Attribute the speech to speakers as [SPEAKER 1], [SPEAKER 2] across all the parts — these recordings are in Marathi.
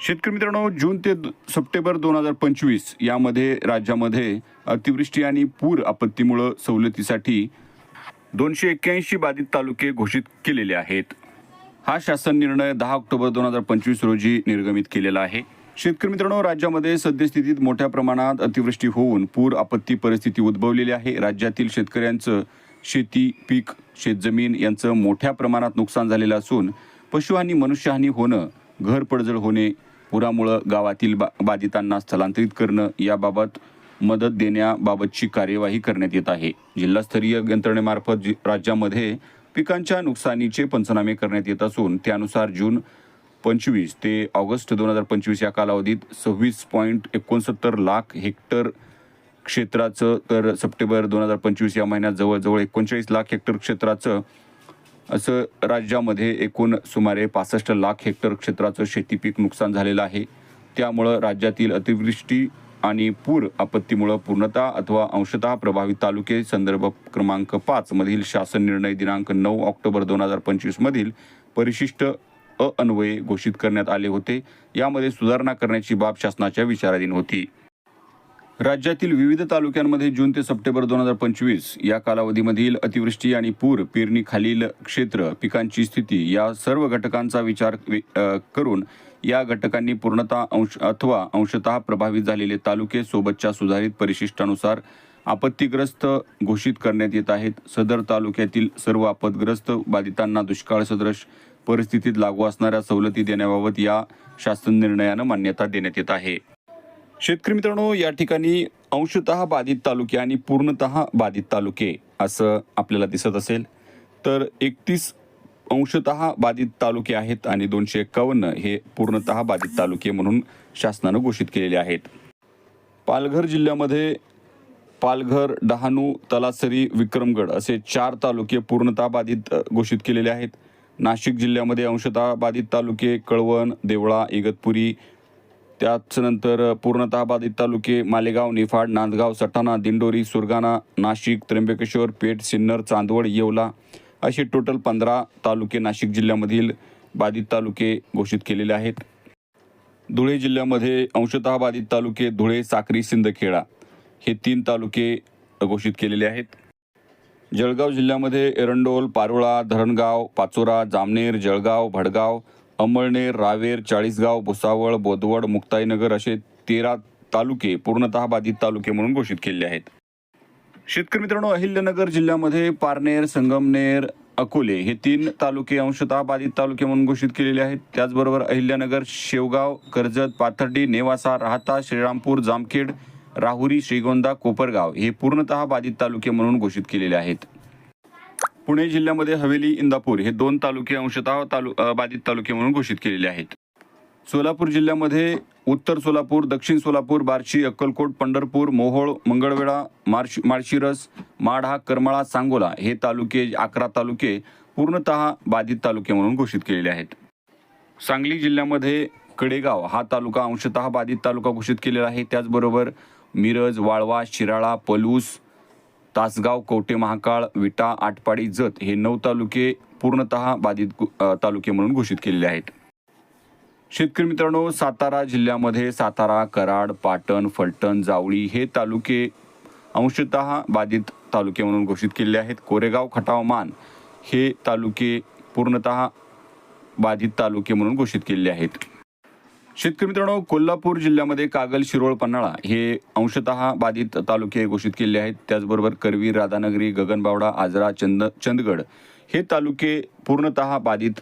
[SPEAKER 1] शेतकरी मित्रांनो जून ते सप्टेंबर दोन हजार पंचवीस यामध्ये राज्यामध्ये अतिवृष्टी आणि पूर आपत्तीमुळं सवलतीसाठी दोनशे एक्क्याऐंशी बाधित तालुके घोषित केलेले आहेत. हा शासन निर्णय दहा ऑक्टोबर दोन हजार पंचवीस रोजी निर्गमित केलेला आहे. शेतकरी मित्रांनो राज्यामध्ये सद्यस्थितीत मोठ्या प्रमाणात अतिवृष्टी होऊन पूर आपत्ती परिस्थिती उद्भवलेली आहे. राज्यातील शेतकऱ्यांचं शेती पीक शेतजमीन यांचं मोठ्या प्रमाणात नुकसान झालेलं असून पशुहानी मनुष्यहानी होणं घर पडझड होणे पुरामुळं गावातील बा बाधितांना स्थलांतरित करणं याबाबत मदत देण्याबाबतची कार्यवाही करण्यात येत आहे. जिल्हास्तरीय यंत्रणेमार्फत जि- राज्यामध्ये पिकांच्या नुकसानीचे पंचनामे करण्यात येत असून त्यानुसार जून पंचवीस ते ऑगस्ट दोन हजार पंचवीस या कालावधीत सव्वीस पॉईंट एकोणसत्तर लाख हेक्टर क्षेत्राचं तर सप्टेंबर दोन हजार पंचवीस या महिन्यात जवळजवळ एकोणचाळीस लाख हेक्टर क्षेत्राचं असं राज्यामध्ये एकूण सुमारे पासष्ट लाख हेक्टर क्षेत्राचं शेतीपीक नुकसान झालेलं आहे. त्यामुळं राज्यातील अतिवृष्टी आणि पूर आपत्तीमुळं पूर्णतः अथवा अंशतः प्रभावित तालुके संदर्भ क्रमांक पाचमधील शासन निर्णय दिनांक नऊ ऑक्टोबर दोन हजार पंचवीसमधील परिशिष्ट अन्वये घोषित करण्यात आले होते. यामध्ये सुधारणा करण्याची बाब शासनाच्या विचाराधीन होती. राज्यातील विविध तालुक्यांमध्ये जून ते सप्टेंबर दोन हजार पंचवीस या कालावधीमधील अतिवृष्टी आणि पूर पेरणीखालील क्षेत्र पिकांची स्थिती या सर्व घटकांचा विचार वि- करून या घटकांनी पूर्णतः अंश अथवा अंशतः प्रभावित झालेले तालुके सोबतच्या सुधारित परिशिष्टानुसार आपत्तीग्रस्त घोषित करण्यात येत आहेत. सदर तालुक्यातील सर्व आपतग्रस्त बाधितांना दुष्काळ सदृश परिस्थितीत लागू असणाऱ्या सवलती देण्याबाबत या शासन निर्णयानं मान्यता देण्यात येत आहे. शेतकरी मित्रांनो या ठिकाणी अंशतः बाधित तालुके आणि पूर्णतः बाधित तालुके असं आपल्याला दिसत असेल. तर एकतीस अंशतः बाधित तालुके आहेत आणि दोनशे एक्कावन्न हे पूर्णतः बाधित तालुके म्हणून शासनानं घोषित केलेले आहेत. पालघर जिल्ह्यामध्ये पालघर डहाणू तलासरी विक्रमगड असे चार तालुके पूर्णतः बाधित घोषित केलेले आहेत. नाशिक जिल्ह्यामध्ये अंशतः बाधित तालुके कळवण देवळा इगतपुरी त्याच नंतर पूर्णतः बाधित तालुके मालेगाव निफाड नांदगाव सटाणा दिंडोरी सुरगाणा नाशिक त्र्यंबकेश्वर पेठ सिन्नर चांदवड येवला असे टोटल पंधरा तालुके नाशिक जिल्ह्यामधील बाधित तालुके घोषित केलेले आहेत. धुळे जिल्ह्यामध्ये अंशतः बाधित तालुके धुळे साक्री सिंदखेडा हे तीन तालुके घोषित केलेले आहेत. जळगाव जिल्ह्यामध्ये एरंडोल पारोळा धरणगाव पाचोरा जामनेर जळगाव भडगाव अमळनेर रावेर चाळीसगाव भुसावळ बोदवड मुक्ताईनगर असे तेरा तालुके पूर्णतः बाधित तालुके म्हणून घोषित केले आहेत. शेतकरी मित्रांनो अहिल्यानगर जिल्ह्यामध्ये पारनेर संगमनेर अकोले हे तीन तालुके अंशतः बाधित तालुके म्हणून घोषित केलेले आहेत. त्याचबरोबर अहिल्यानगर शेवगाव कर्जत पाथर्डी नेवासा राहता श्रीरामपूर जामखेड राहुरी श्रीगोंदा कोपरगाव हे पूर्णतः बाधित तालुके म्हणून घोषित केलेले आहेत. पुणे जिल्ह्यामध्ये हवेली इंदापूर हे दोन तालुके अंशतः तालु बाधित तालुके म्हणून घोषित केलेले आहेत. सोलापूर जिल्ह्यामध्ये उत्तर सोलापूर दक्षिण सोलापूर बार्शी अक्कलकोट पंढरपूर मोहोळ मंगळवेढा मार्श माळशिरस माढा करमाळा सांगोला हे तालुके अकरा तालुके पूर्णतः बाधित तालुके म्हणून घोषित केलेले आहेत. सांगली जिल्ह्यामध्ये कडेगाव हा तालुका अंशतः बाधित तालुका घोषित केलेला आहे. त्याचबरोबर मिरज वाळवा शिराळा पलूस तासगाव कवटे महाकाळ विटा आटपाडी जत हे नऊ तालुके पूर्णतः बाधित तालुके म्हणून घोषित केलेले आहेत. शेतकरी मित्रांनो सातारा जिल्ह्यामध्ये सातारा कराड पाटण फलटण जावळी हे तालुके अंशतः बाधित तालुके म्हणून घोषित केलेले आहेत. कोरेगाव खटाव मान हे तालुके पूर्णतः बाधित तालुके म्हणून घोषित केलेले आहेत. शेतकरी मित्रांनो कोल्हापूर जिल्ह्यामध्ये कागल शिरोळ पन्हाळा हे अंशतः बाधित तालुके घोषित केले आहेत. त्याचबरोबर करवीर राधानगरी गगनबावडा आजरा चंद चंदगड हे तालुके पूर्णतः बाधित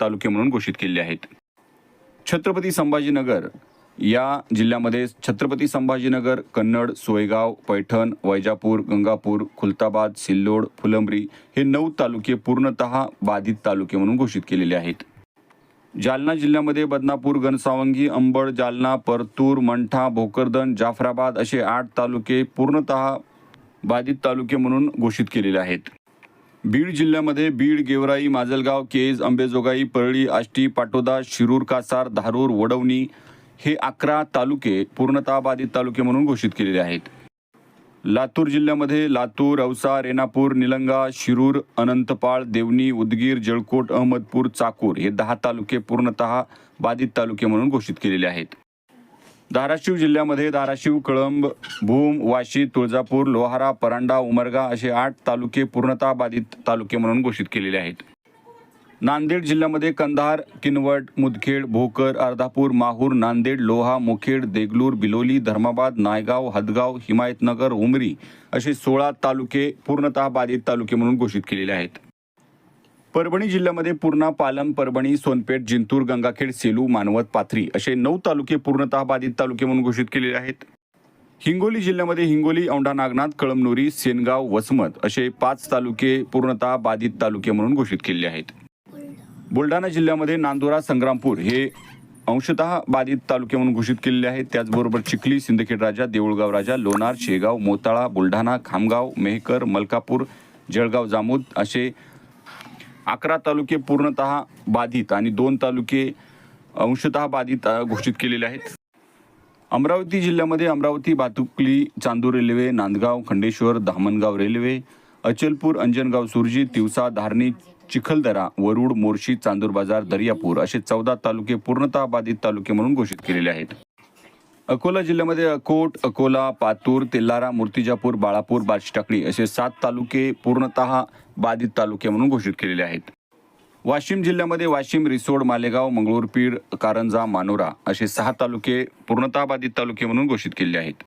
[SPEAKER 1] तालुके म्हणून घोषित केले आहेत. छत्रपती संभाजीनगर या जिल्ह्यामध्ये छत्रपती संभाजीनगर कन्नड सोयगाव पैठण वैजापूर गंगापूर खुलताबाद सिल्लोड फुलंब्री हे नऊ तालुके पूर्णतः बाधित तालुके म्हणून घोषित केलेले आहेत. जालना जिल्ह्यामध्ये बदनापूर घनसावंगी अंबड जालना परतूर मंठा भोकरदन जाफराबाद असे आठ तालुके पूर्णतः बाधित तालुके म्हणून घोषित केलेले आहेत. बीड जिल्ह्यामध्ये बीड गेवराई माजलगाव केज अंबेजोगाई परळी आष्टी पाटोदा शिरूर कासार धारूर वडवणी हे अकरा तालुके पूर्णतः बाधित तालुके म्हणून घोषित केलेले आहेत. लातूर जिल्ह्यामध्ये लातूर औसा रेणापूर निलंगा शिरूर अनंतपाळ देवणी उदगीर जळकोट अहमदपूर चाकूर हे दहा तालुके पूर्णतः बाधित तालुके म्हणून घोषित केलेले आहेत. धाराशिव जिल्ह्यामध्ये धाराशिव कळंब भूम वाशी तुळजापूर लोहारा परांडा उमरगा असे आठ तालुके पूर्णतः बाधित तालुके म्हणून घोषित केलेले आहेत. नांदेड जिल्ह्यामध्ये कंधार किनवट मुदखेड भोकर अर्धापूर माहूर नांदेड लोहा मुखेड देगलूर बिलोली धर्माबाद नायगाव हदगाव हिमायतनगर उमरी असे सोळा तालुके पूर्णतः बाधित तालुके म्हणून घोषित केलेले आहेत. परभणी जिल्ह्यामध्ये पूर्णा पालम परभणी सोनपेठ जिंतूर गंगाखेड सेलू मानवत पाथरी असे नऊ तालुके पूर्णतः बाधित तालुके म्हणून घोषित केलेले आहेत. हिंगोली जिल्ह्यामध्ये हिंगोली औंढा नागनाथ कळमनुरी सेनगाव वसमत असे पाच तालुके पूर्णतः बाधित तालुके म्हणून घोषित केले आहेत. बुलढाणा जिल्ह्यामध्ये नांदुरा संग्रामपूर हे अंशतः बाधित तालुके म्हणून घोषित केलेले आहेत. त्याचबरोबर चिखली सिंदखेड राजा देऊळगाव राजा लोणार शेगाव मोताळा बुलढाणा खामगाव मेहकर मलकापूर जळगाव जामोद असे अकरा तालुके पूर्णतः बाधित आणि दोन तालुके अंशतः बाधित घोषित केलेले आहेत. अमरावती जिल्ह्यामध्ये अमरावती भातुकली चांदूर रेल्वे नांदगाव खंडेश्वर धामणगाव रेल्वे अचलपूर अंजनगाव सुरजी तिवसा धारणी चिखलदरा वरुड मोर्शी चांदूर बाजार दर्यापूर असे चौदा तालुके पूर्णतः बाधित तालुके म्हणून घोषित केलेले आहेत. अकोला जिल्ह्यामध्ये अकोट अकोला पातूर तेल्लारा मूर्तिजापूर बाळापूर बार्शीटाकळी असे सात तालुके पूर्णतः बाधित तालुके म्हणून घोषित केलेले आहेत. वाशिम जिल्ह्यामध्ये वाशिम रिसोड मालेगाव मंगळूरपीड कारंजा मानोरा असे सहा तालुके पूर्णतः बाधित तालुके म्हणून घोषित केले आहेत.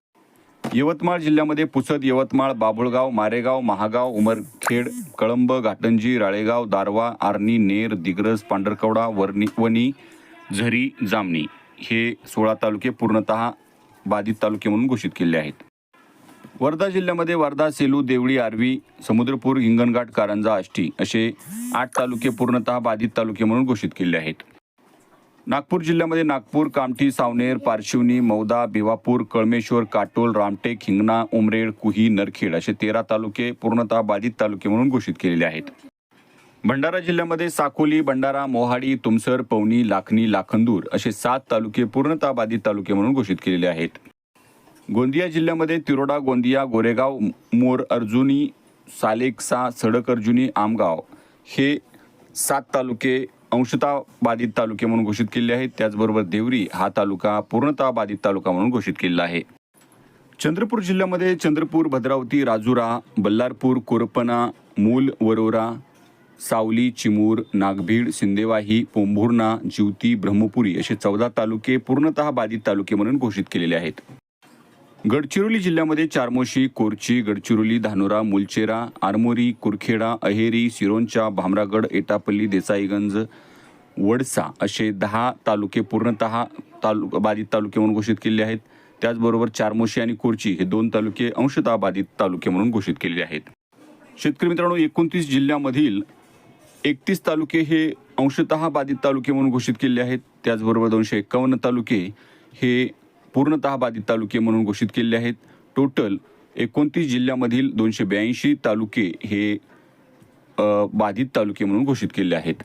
[SPEAKER 1] यवतमाळ जिल्ह्यामध्ये पुसद यवतमाळ बाभुळगाव मारेगाव महागाव उमरखेड कळंब घाटंजी राळेगाव दारवा आर्णी नेर दिग्रज पांढरकवडा वर्णी वणी झरी जामणी हे सोळा तालुके पूर्णतः बाधित तालुके म्हणून घोषित केले आहेत. वर्धा जिल्ह्यामध्ये वर्धा सेलू देवळी आर्वी समुद्रपूर हिंगणघाट कारंजा आष्टी असे आठ तालुके पूर्णतः बाधित तालुके म्हणून घोषित केले आहेत. नागपूर जिल्ह्यामध्ये नागपूर कामठी सावनेर पारशिवनी मौदा भिवापूर कळमेश्वर काटोल रामटेक हिंगणा उमरेड कुही नरखेड असे तेरा तालुके पूर्णतः बाधित तालुके म्हणून घोषित केलेले आहेत. भंडारा जिल्ह्यामध्ये साकोली भंडारा मोहाडी तुमसर पवनी लाखनी लाखंदूर असे सात तालुके पूर्णतः बाधित तालुके म्हणून घोषित केलेले आहेत. गोंदिया जिल्ह्यामध्ये तिरोडा गोंदिया गोरेगाव मोर अर्जुनी सालेकसा सडक अर्जुनी आमगाव हे सात तालुके अंशतः बाधित तालुके म्हणून घोषित केले आहेत. त्याचबरोबर देवरी हा तालुका पूर्णतः बाधित तालुका म्हणून घोषित केलेला आहे. चंद्रपूर जिल्ह्यामध्ये चंद्रपूर भद्रावती राजुरा बल्लारपूर कोरपना मूल वरोरा सावली चिमूर नागभीड सिंदेवाही पोंभुर्णा जिवती ब्रह्मपुरी असे चौदा तालुके पूर्णतः बाधित तालुके म्हणून घोषित केलेले आहेत. गडचिरोली जिल्ह्यामध्ये चारमोशी कोरची गडचिरोली धानोरा मुलचेरा आरमोरी कुरखेडा अहेरी सिरोंचा भामरागड एटापल्ली देसाईगंज वडसा असे दहा तालुके पूर्णतः तालु बाधित तालुके म्हणून घोषित केले आहेत. त्याचबरोबर चारमोशी आणि कोरची हे दोन तालुके अंशतः बाधित तालुके म्हणून घोषित केलेले आहेत. शेतकरी मित्रांनो एकोणतीस जिल्ह्यामधील एकतीस तालुके हे अंशतः बाधित तालुके म्हणून घोषित केले आहेत. त्याचबरोबर दोनशे एकावन्न तालुके हे पूर्णतः बाधित तालुके म्हणून घोषित केले आहेत. टोटल एकोणतीस जिल्ह्यामधील दोनशे ब्याऐंशी तालुके हे बाधित तालुके म्हणून घोषित केले आहेत.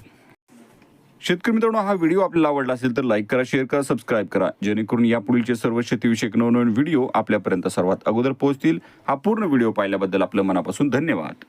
[SPEAKER 1] शेतकरी मित्रांनो हा व्हिडिओ आपल्याला आवडला असेल तर लाईक करा शेअर करा सबस्क्राईब करा. जेणेकरून यापुढीलचे सर्व शेतीविषयक नवनवीन व्हिडिओ आपल्यापर्यंत सर्वात अगोदर पोहोचतील. हा पूर्ण व्हिडिओ पाहिल्याबद्दल आपलं मनापासून धन्यवाद.